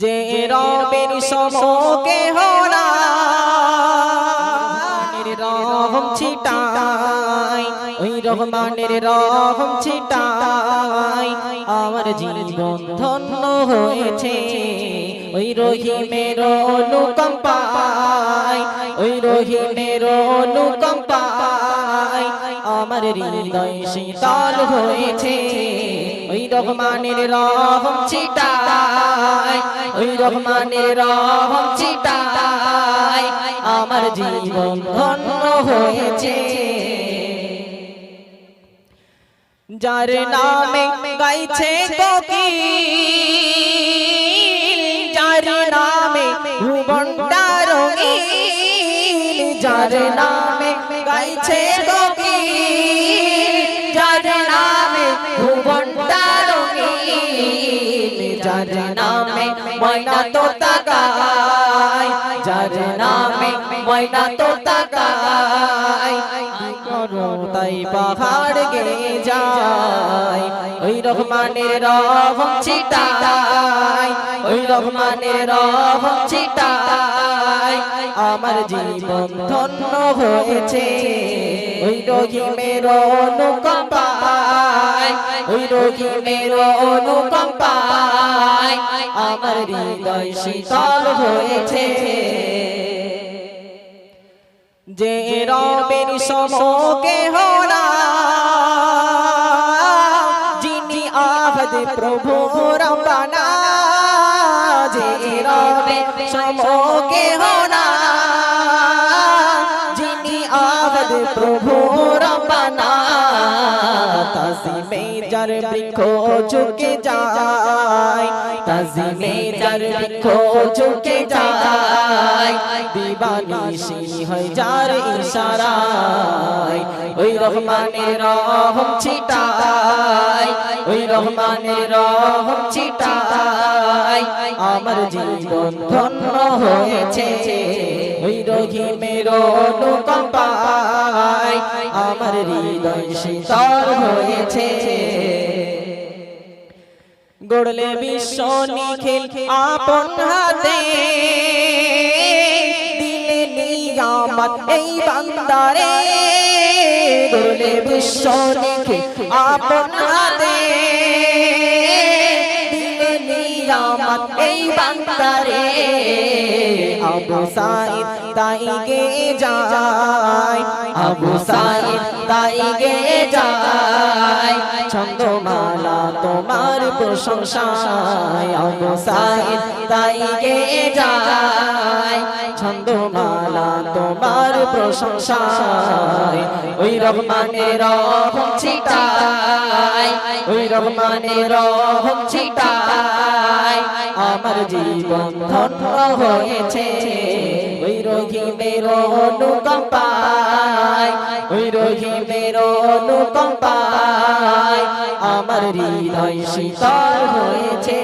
যে রবের সমকে হরা রহম ছিটাই ওই রহমানের রহম ছিটাই আমার জীবন ধন্য হয়েছে ওই রহিমের অনুকম্পাই ওই রহিমের অনুকম্পাই আমার হৃদয় শীতল হয়েছে। রহমানের রহম ছিটাই, ওই রহমানের রহম ছিটাই, আমার জীবন ধন্য হয়েছে। যার নামে গাইছে কোকিল, যার নামে ভুবনটা রঙিন, যার নামে গাইছে কোকিল নামে ময়না তো যার নামে ময়না তো তাই পাহাড় গে ওই রহমানের রহম ওই রহমানের রহম আমার জীবন ধন্য হয়েছে, ওই রহিমের অনুকম্পায়। ওই রহিমের অনুকম্পায়। আমার হৃদয় শীতল হয়েছে। যে রবের সমকে হরা যিনি আহদ প্রভু রবানা যে সমকে হরা যিনি আহদ প্রভু তাজিমে যার বৃক্ষ ঝুঁকে যায়। তাজিমে যার বৃক্ষ ঝুঁকে যায়। দিবানিশি হয় যার ইশারায়। ওই রহমানের রহম ছিটাই ওই রহমানের রহম ছিটাই আমার জীবন ধন্য হয়েছে। ওই রহিমের অনুকম্পায়। আমার হৃদয় শীতল হয়েছে। গড়লে বিশ্ব নিখিল আপন হাতে। দিলে নিয়ামত এই বান্দারে। গড়লে বিশ্ব আপন হাতে। এই বান্দারে। আবু সাইদ তাই গে যায়। আবু সাইদ তাই গে যায়। ছন্দমালা তোমার প্রশংসায় সাইদ তাই গে যায়। ছন্দমালা তোমার প্রশংসায়, ওই রহমানের রহম ছিটাই ওই রহমানের রহম ছিটাই আমার জীবন ধন্য হয়েছে। রহিমের অনুকম্পায় ওই রহিমের অনুকম্পায় আমার হৃদয় শীতল হয়েছে।